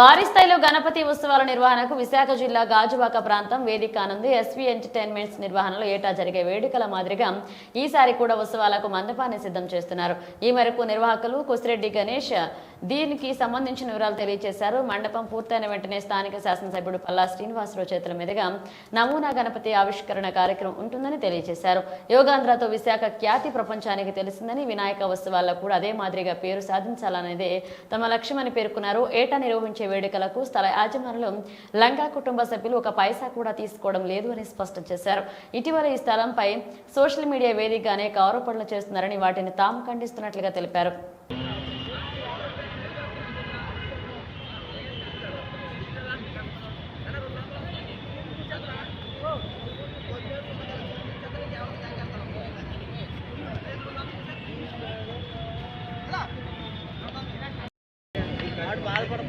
భారీ స్థాయిలో గణపతి ఉత్సవాల నిర్వహణకు విశాఖ జిల్లా గాజువాక ప్రాంతం వేదిక ఆనంది ఎస్వీ ఎంటర్టైన్మెంట్స్ నిర్వహణలో ఏటా జరిగే వేడుకల మాదిరిగా ఈసారి కూడా ఉత్సవాలకు మండపాన్ని సిద్ధం చేస్తున్నారు. ఈ మేరకు నిర్వాహకులు కుసిరెడ్డి గణేష్ దీనికి సంబంధించిన వివరాలు తెలియజేశారు. మండపం పూర్తయిన వెంటనే స్థానిక శాసనసభ్యుడు పల్లా శ్రీనివాసరావు చేతుల మీదుగా నమూనా గణపతి ఆవిష్కరణ కార్యక్రమం ఉంటుందని తెలియజేశారు. యోగాంధ్రతో విశాఖ ఖ్యాతి ప్రపంచానికి తెలిసిందని వినాయక ఉత్సవాల్లో కూడా అదే మాదిరిగా పేరు సాధించాలనేదే తమ లక్ష్యమని పేర్కొన్నారు. ఏటా నిర్వహించే వేడుకలకు స్థల యాజమానులు లంకా కుటుంబ సభ్యులు ఒక పైసా కూడా తీసుకోవడం లేదు అని స్పష్టం చేశారు. ఇటీవల ఈ స్థలంపై సోషల్ మీడియా వేదికగా అనేక ఆరోపణలు చేస్తున్నారని వాటిని తాము ఖండిస్తున్నట్లుగా తెలిపారు. వాడు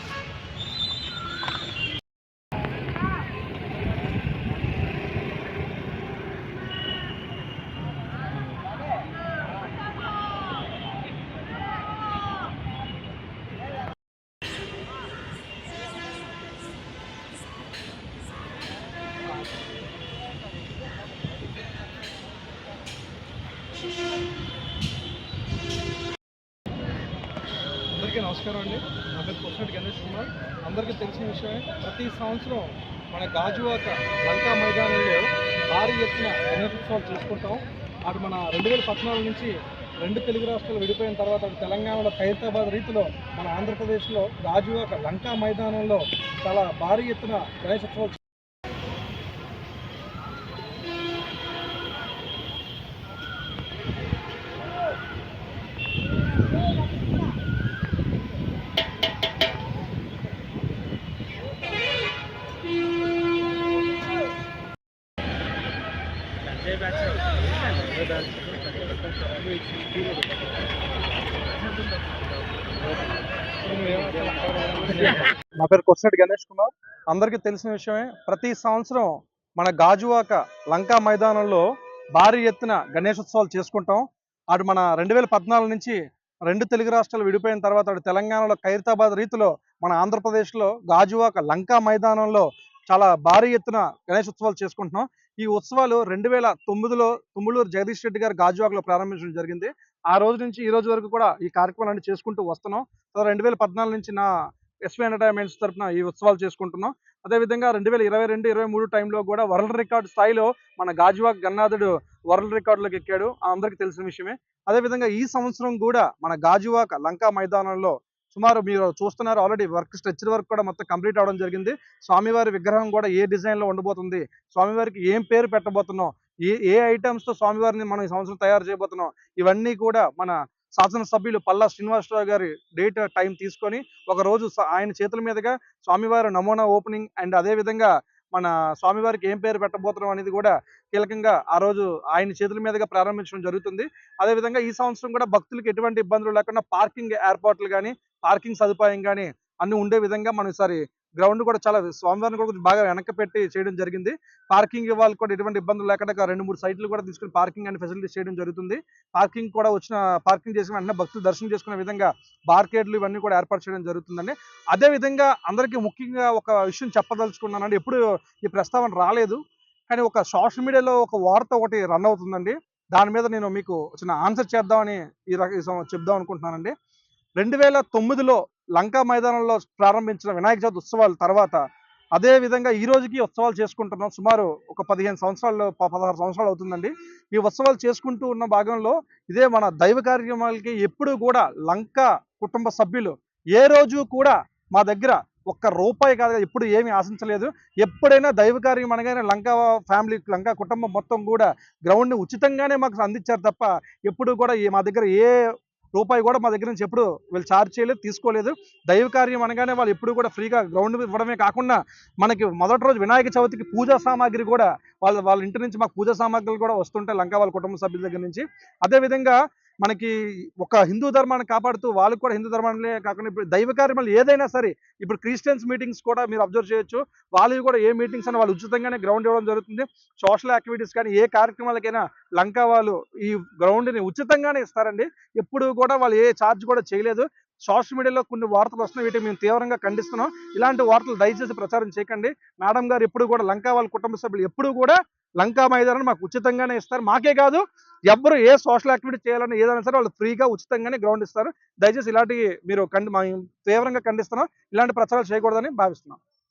అందరికీ నమస్కారం అండి. నా పేరు కొచ్చినట్టు గణేష్ కుమార్. అందరికీ తెలిసిన విషయమే ప్రతి సంవత్సరం మన గాజువాక లంకా మైదానంలో భారీ ఎత్తున గణేశోత్సవాలు చేసుకుంటాం. అటు మన రెండు వేల పద్నాలుగు నుంచి రెండు తెలుగు రాష్ట్రాలు విడిపోయిన తర్వాత అటు తెలంగాణలో ఖైరతాబాద్ రీతిలో మన ఆంధ్రప్రదేశ్లో గాజువాక లంకా మైదానంలో చాలా భారీ ఎత్తున గణేశోత్సవాలు అదే బ్యాచ్ అదే బ్యాచ్ నా పేరు కొచ్చినట్టు గణేష్ కుమార్. అందరికీ తెలిసిన విషయమే ప్రతి సంవత్సరం మన గాజువాక లంకా మైదానంలో భారీ ఎత్తున గణేశోత్సవాలు చేసుకుంటాం. అటు మన రెండు వేల పద్నాలుగు నుంచి రెండు తెలుగు రాష్ట్రాలు విడిపోయిన తర్వాత అటు తెలంగాణలో ఖైరతాబాద్ రీతిలో మన ఆంధ్రప్రదేశ్లో గాజువాక లంకా మైదానంలో చాలా భారీ ఎత్తున గణేశోత్సవాలు చేసుకుంటున్నాం. ఈ ఉత్సవాలు రెండు వేల తొమ్మిదిలో తుమ్ములూరు జగదీష్ రెడ్డి గారు గాజువాకలో ప్రారంభించడం జరిగింది. ఆ రోజు నుంచి ఈ రోజు వరకు కూడా ఈ కార్యక్రమాలన్నీ చేసుకుంటూ వస్తున్నాం. సో రెండు వేల పద్నాలుగు నుంచి నా ఎస్పీ ఎంటర్టైన్మెంట్స్ తరఫున ఈ ఉత్సవాలు చేసుకుంటున్నాం. అదేవిధంగా రెండు వేల ఇరవై రెండు ఇరవై మూడు టైంలో కూడా వరల్డ్ రికార్డ్ స్థాయిలో మన గాజువాక్ గన్నాథుడు వరల్డ్ రికార్డులోకి ఎక్కాడు. ఆ అందరికీ తెలిసిన విషయమే. అదేవిధంగా ఈ సంవత్సరం కూడా మన గాజువాక లంకా మైదానంలో సుమారు మీరు చూస్తున్నారు ఆల్రెడీ వర్క్ స్ట్రక్చర్ వర్క్ కూడా మొత్తం కంప్లీట్ అవడం జరిగింది. స్వామివారి విగ్రహం కూడా ఏ డిజైన్లో ఉండబోతుంది? స్వామివారికి ఏం పేరు పెట్టబోతున్నాం? ఏ ఏ ఐటమ్స్తో స్వామివారిని మనం ఈ సంవత్సరం తయారు చేయబోతున్నాం? ఇవన్నీ కూడా మన శాసనసభ్యులు పల్లా శ్రీనివాసరావు గారి డేట్ టైం తీసుకొని ఒక రోజు ఆయన చేతుల మీదుగా స్వామివారి నమూనా ఓపెనింగ్ అండ్ అదే విధంగా మన స్వామివారికి ఏం పేరు పెట్టబోతున్నాం అనేది కూడా కీలకంగా ఆ రోజు ఆయన చేతుల మీదుగా ప్రారంభించడం జరుగుతుంది. అదేవిధంగా ఈ సంవత్సరం కూడా భక్తులకు ఎటువంటి ఇబ్బందులు లేకుండా పార్కింగ్ ఏర్పాట్లు కానీ పార్కింగ్ సదుపాయం కానీ అన్ని ఉండే విధంగా మనం ఈసారి గ్రౌండ్ కూడా చాలా స్వామివారిని కూడా బాగా వెనక్కి పెట్టి చేయడం జరిగింది. పార్కింగ్ వాళ్ళకి కూడా ఎటువంటి ఇబ్బందులు లేకుండా రెండు మూడు సైట్లు కూడా తీసుకుని పార్కింగ్ అండ్ ఫెసిలిటీస్ చేయడం జరుగుతుంది. పార్కింగ్ కూడా వచ్చిన పార్కింగ్ చేసిన వెంటనే భక్తులు దర్శనం చేసుకునే విధంగా బార్కేడ్లు ఇవన్నీ కూడా ఏర్పాటు చేయడం జరుగుతుందండి. అదే విధంగా అందరికీ ముఖ్యంగా ఒక విషయం చెప్పదలుచుకున్నానండి. ఎప్పుడు ఈ ప్రస్తావన రాలేదు. కానీ ఒక సోషల్ మీడియాలో ఒక వార్త ఒకటి రన్ అవుతుందండి. దాని మీద నేను మీకు చిన్న ఆన్సర్ చేద్దామని ఈ రక ఈ చెప్దాం అనుకుంటున్నానండి. రెండు వేల తొమ్మిదిలో లంకా మైదానంలో ప్రారంభించిన వినాయక చవితి ఉత్సవాల తర్వాత అదే విధంగా ఈ రోజుకి ఉత్సవాలు చేసుకుంటున్నాం. సుమారు ఒక పదిహేను సంవత్సరాలు పదహారు సంవత్సరాలు అవుతుందండి. ఈ ఉత్సవాలు చేసుకుంటూ ఉన్న భాగంలో ఇదే మన దైవ కార్యక్రమాలకి ఎప్పుడు కూడా లంక కుటుంబ సభ్యులు ఏ రోజు కూడా మా దగ్గర ఒక్క రూపాయి కాదు. ఎప్పుడు ఏమీ ఆశించలేదు. ఎప్పుడైనా దైవ కార్యం అనగానే లంకా ఫ్యామిలీ లంకా కుటుంబం మొత్తం కూడా గ్రౌండ్ని ఉచితంగానే మాకు అందించారు తప్ప ఎప్పుడు కూడా ఈ- మా దగ్గర ఏ రూపాయి కూడా మా దగ్గర నుంచి ఎప్పుడు వీళ్ళు ఛార్జ్ చేయలేదు తీసుకోలేదు. దైవ కార్యం అనగానే వాళ్ళు ఎప్పుడు కూడా ఫ్రీగా గ్రౌండ్ ఇవ్వడమే కాకుండా మనకి మొదటి రోజు వినాయక చవితికి పూజా సామాగ్రి కూడా వాళ్ళ వాళ్ళ ఇంటి నుంచి మాకు పూజా సామాగ్రిలు కూడా వస్తుంటాయి లంకా వాళ్ళ కుటుంబ సభ్యుల దగ్గర నుంచి. అదేవిధంగా మనకి ఒక హిందూ ధర్మాన్ని కాపాడుతూ వాళ్ళకు కూడా హిందూ ధర్మాన్ని కాకుండా ఇప్పుడు దైవ కార్యక్రమాలు ఏదైనా సరే ఇప్పుడు క్రిస్టియన్స్ మీటింగ్స్ కూడా మీరు అబ్జర్వ్ చేయొచ్చు. వాళ్ళు కూడా ఏ మీటింగ్స్ అని వాళ్ళు ఉచితంగానే గ్రౌండ్ ఇవ్వడం జరుగుతుంది. సోషల్ యాక్టివిటీస్ కానీ ఏ కార్యక్రమాలకైనా లంక వాళ్ళు ఈ గ్రౌండ్ని ఉచితంగానే ఇస్తారండి. ఎప్పుడు కూడా వాళ్ళు ఏ ఛార్జ్ కూడా చేయలేదు. సోషల్ మీడియాలో కొన్ని వార్తలు వస్తున్నాయి. వీటిని మేము తీవ్రంగా ఖండిస్తున్నాం. ఇలాంటి వార్తలు దయచేసి ప్రచారం చేయకండి. మేడం గారు ఎప్పుడు కూడా లంకా వాళ్ళ కుటుంబ సభ్యులు ఎప్పుడు కూడా లంకా మైదానం మాకు ఉచితంగానే ఇస్తారు. మాకే కాదు ఎవరు ఏ సోషల్ యాక్టివిటీ చేయాలని ఏదైనా సరే వాళ్ళు ఫ్రీగా ఉచితంగానే గ్రౌండ్ ఇస్తారు. దయచేసి ఇలాంటి మీరు ఖండి తీవ్రంగా ఖండిస్తున్నాం. ఇలాంటి ప్రచారాలు చేయకూడదని భావిస్తున్నాం.